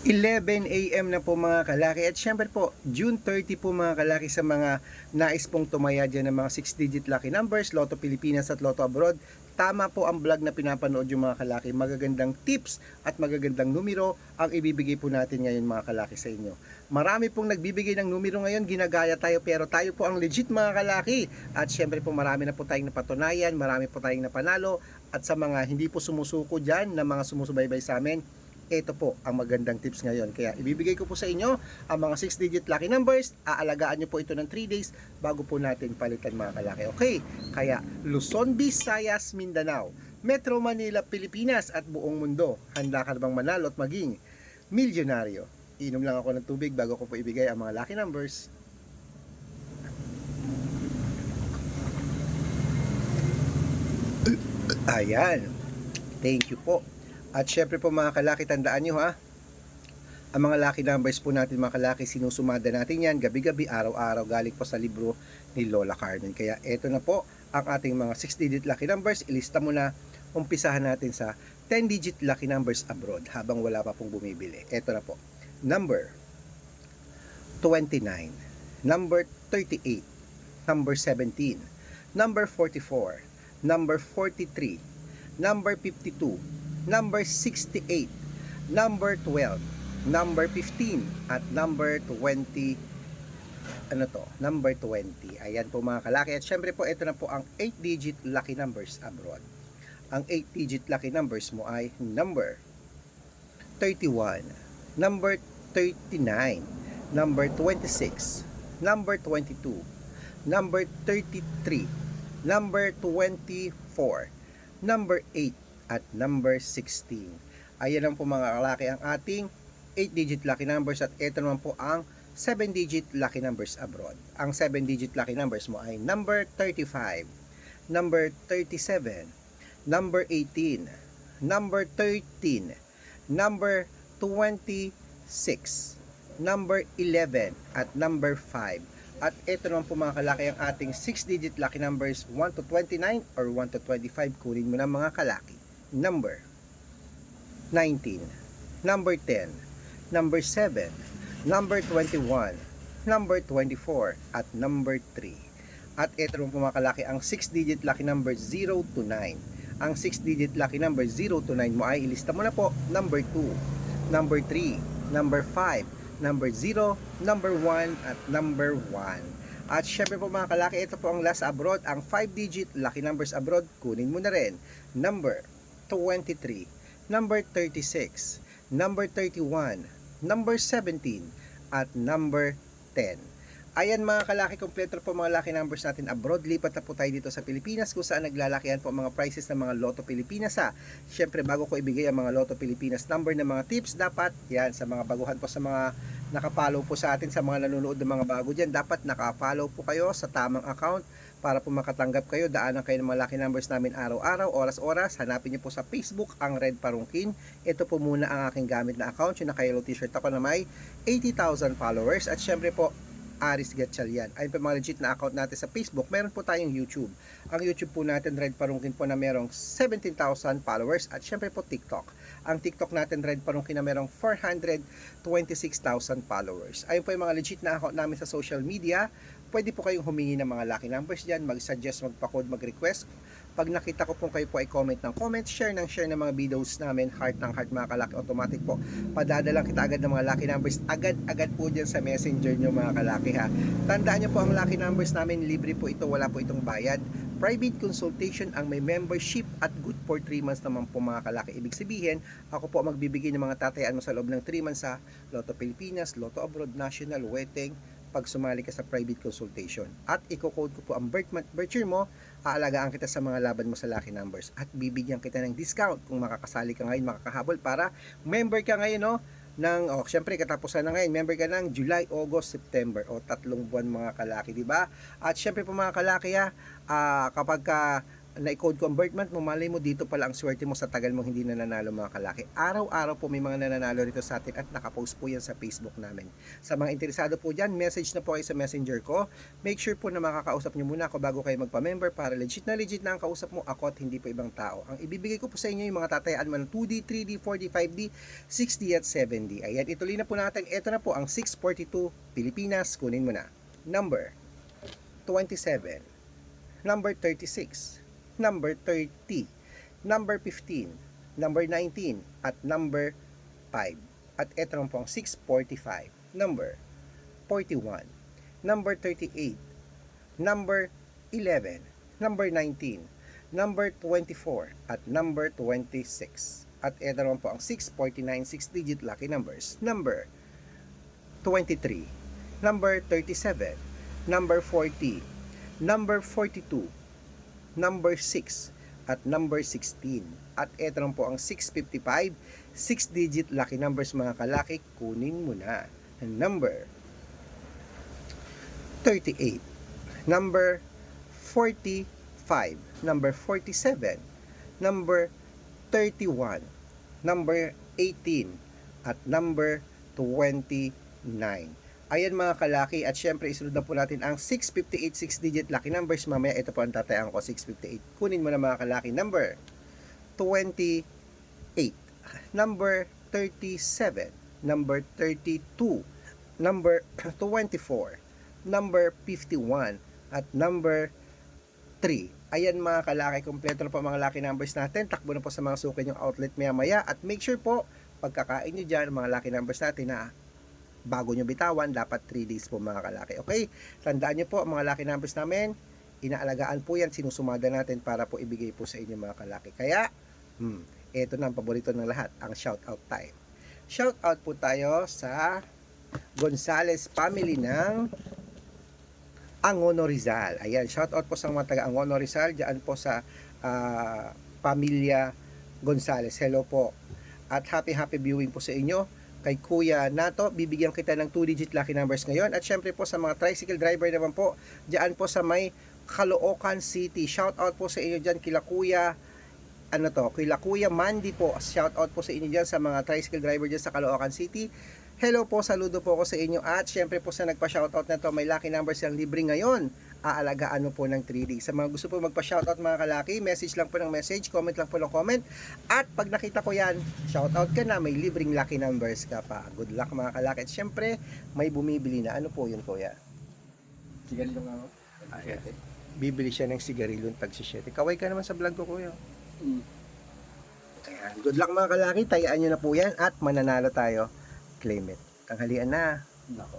11 a.m. na po mga kalaki. At syempre po June 30 po mga kalaki sa mga nais pong tumaya dyan ng mga 6-digit lucky numbers Lotto Pilipinas at Lotto Abroad. Tama po ang vlog na pinapanood yung mga kalaki. Magagandang tips at magagandang numero ang ibibigay po natin ngayon mga kalaki sa inyo. Marami pong nagbibigay ng numero ngayon ginagaya tayo pero tayo po ang legit mga kalaki. At syempre po marami na po tayong napatunayan marami po tayong napanalo. At sa mga hindi po sumusuko dyan na mga sumusubaybay sa amin ito po ang magandang tips ngayon. Kaya ibibigay ko po sa inyo ang mga 6-digit lucky numbers. Aalagaan nyo po ito ng 3 days bago po natin palitan mga kalaki. Okay, kaya Luzon, Visayas, Mindanao, Metro Manila, Pilipinas at buong mundo. Handa ka bang manalo at maging milyonaryo? Inom lang ako ng tubig bago ko po ibigay ang mga lucky numbers. Ayan. Thank you po. At syempre po mga kalaki, tandaan nyo ha, ang mga lucky numbers po natin mga kalaki, sinusumada natin yan gabi-gabi, araw-araw, galing po sa libro ni Lola Carmen. Kaya eto na po ang ating mga 6-digit lucky numbers. Ilista mo na, umpisahan natin sa 10-digit lucky numbers abroad habang wala pa pong bumibili. Eto na po. Number 29, number 38, number 17, number 44, number 43, number 52, number 68, number 12, number 15, at number 20, ano to, number 20. Ayan po mga kalaki. At syempre po, ito na po ang 8-digit lucky numbers abroad. Ang 8-digit lucky numbers mo ay number 31, number 39, number 26, number 22, number 33, number 24, number 8, at number 16. Ayan lang po mga kalaki ang ating 8-digit lucky numbers at ito naman po ang 7-digit lucky numbers abroad. Ang 7-digit lucky numbers mo ay number 35, number 37, number 18, number 13, number 26, number 11, at number 5. At ito naman po mga kalaki ang ating 6-digit lucky numbers 1 to 29 or 1 to 25. Kunin mo na mga kalaki. Number 19, number 10, number 7, number 21, number 24, at number 3. At ito naman po mga kalaki ang 6-digit lucky number 0 to 9. Ang 6-digit lucky number 0 to 9 mo ay ilista mo na po number 2, number 3, number 5, number 0, number 1, at number 1. At syempre po mga kalaki, ito po ang last abroad, ang 5-digit lucky numbers abroad, kunin mo na rin. Number 23, number 36, number 31, number 17, at number 10. Ayan mga kalaki, kompleto po mga lucky numbers natin abroad. Lipat na po tayo dito sa Pilipinas kung saan naglalakihan po ang mga prices ng mga Lotto Pilipinas ha. Siyempre bago ko ibigay ang mga Lotto Pilipinas number ng mga tips, dapat yan sa mga baguhan po sa mga nakapollow po sa atin sa mga nanonood ng mga bago dyan. Dapat naka-follow po kayo sa tamang account para po makatanggap kayo. Daanan kayo ng mga numbers namin araw-araw, oras-oras. Hanapin niyo po sa Facebook ang Red Parungkin. Ito po muna ang aking gamit na account. Yung naka-yellow t-shirt ako na may 80,000 followers. At syempre po, Aris Gatchalian. Ayun po mga legit na account natin sa Facebook. Meron po tayong YouTube. Ang YouTube po natin, Red Parungkin po na merong 17,000 followers. At syempre po TikTok. Ang TikTok natin, Red Parungkin na merong 426,000 followers. Ayun po yung mga legit na account namin sa social media. Pwede po kayong humingi ng mga lucky numbers dyan, mag-suggest, magpa-code, mag-request. Pag nakita ko po kayo po ay comment ng comment, share ng share ng mga videos namin, heart ng heart mga kalaki, automatic po. Padadalang kita agad ng mga lucky numbers, agad-agad po dyan sa messenger nyo mga kalaki ha. Tandaan nyo po ang lucky numbers namin, libre po ito, wala po itong bayad. Private consultation ang may membership at good for 3 months naman po mga kalaki. Ibig sabihin, ako po magbibigay ng mga tatayaan mo sa loob ng 3 months sa Lotto Pilipinas, Lotto Abroad, National, Weteng, pag sumali ka sa private consultation. At i-code ko po ang birth month, birth year mo, aalagaan kita sa mga laban mo sa lucky numbers at bibigyan kita ng discount kung makakasali ka ngayon, makakahabol para member ka ngayon, no? ng oh, syempre katapusan na ngayon, member ka ng July, August, September o tatlong buwan mga kalaki, di ba? At syempre po mga kalaki ha, ah, kapag ka na i-code ko ang birth month mo, malay mo dito pala ang swerte mo sa tagal mo hindi nananalo mga kalaki. Araw-araw po may mga nananalo rito sa atin at nakapost po yan sa Facebook namin. Sa mga interesado po dyan, message na po kayo sa messenger ko. Make sure po na makakausap nyo muna ako bago kayo magpa-member para legit na legit na ang kausap mo ako at hindi po ibang tao. Ang ibibigay ko po sa inyo yung mga tatayaan mo ng 2D, 3D, 4D, 5D, 6D at 7D. Ayan, ituloy na po natin. Ito na po ang 642 Pilipinas. Kunin mo na. Number 27. Number 36. Number 30. Number 15. Number 19. At number 5. At ito po ang 645. Number 41. Number 38. Number 11. Number 19. Number 24. At number 26. At ito naman po ang 649 6-digit lucky numbers. Number 23. Number 37. Number 40. Number 42. Number 6. At number 16. At ito naman po ang 655. 6-digit lucky numbers mga kalaki. Kunin mo na. Number 38. Number 45. Number 47. Number 31. Number 18. At number 29. Ayan mga kalaki at syempre isunod na po natin ang 658 6-digit lucky numbers. Mamaya ito po ang tatayaan ko 658. Kunin mo na mga kalaki. Number 28. Number 37. Number 32. Number 24. Number 51. At number 3. Ayan mga kalaki, kompleto na po mga lucky numbers natin. Takbo na po sa mga suki yung outlet maya maya. At make sure po, pagkakain nyo dyan, mga lucky numbers natin na bago nyo bitawan, dapat 3 days po mga kalaki. Okay? Tandaan nyo po, mga lucky numbers namin, inaalagaan po yan, sinusumada natin para po ibigay po sa inyo mga kalaki. Kaya, hmm, ito na ang paborito ng lahat, ang shout out time. Shout out po tayo sa Gonzales family ng Angono Rizal. Ayan, shout out po sa mga taga Angono Rizal, diyan po sa ah, pamilya Gonzales. Hello po. At happy happy viewing po sa inyo kay Kuya Nato. Bibigyan kita ng 2-digit lucky numbers ngayon. At syempre po sa mga tricycle driver naman po, diyan po sa may Caloocan City. Shout out po sa inyo diyan kila Kuya ano to, kila Kuya Mandy po. Shout out po sa inyo diyan sa mga tricycle driver diyan sa Caloocan City. Hello po, saludo po ako sa inyo at syempre po sa nagpa-shoutout na to, may lucky numbers yung libre ngayon. Aalagaan mo po ng 3 days. Sa mga gusto po magpa-shoutout mga kalaki, message lang po ng message, comment lang po ng comment. At pag nakita ko yan, shoutout ka na, may libreng lucky numbers ka pa. Good luck mga kalaki. At syempre, may bumibili na. Ano po yun kuya? Sigarilyo nga ako. Ayan. Bibili siya ng sigarilyo tag 7. Kaway ka naman sa vlog ko kuya. Mm. Ayan. Good luck mga kalaki, tayaan nyo na po yan at mananalo tayo. Claim it. Tanghalian na. Nako.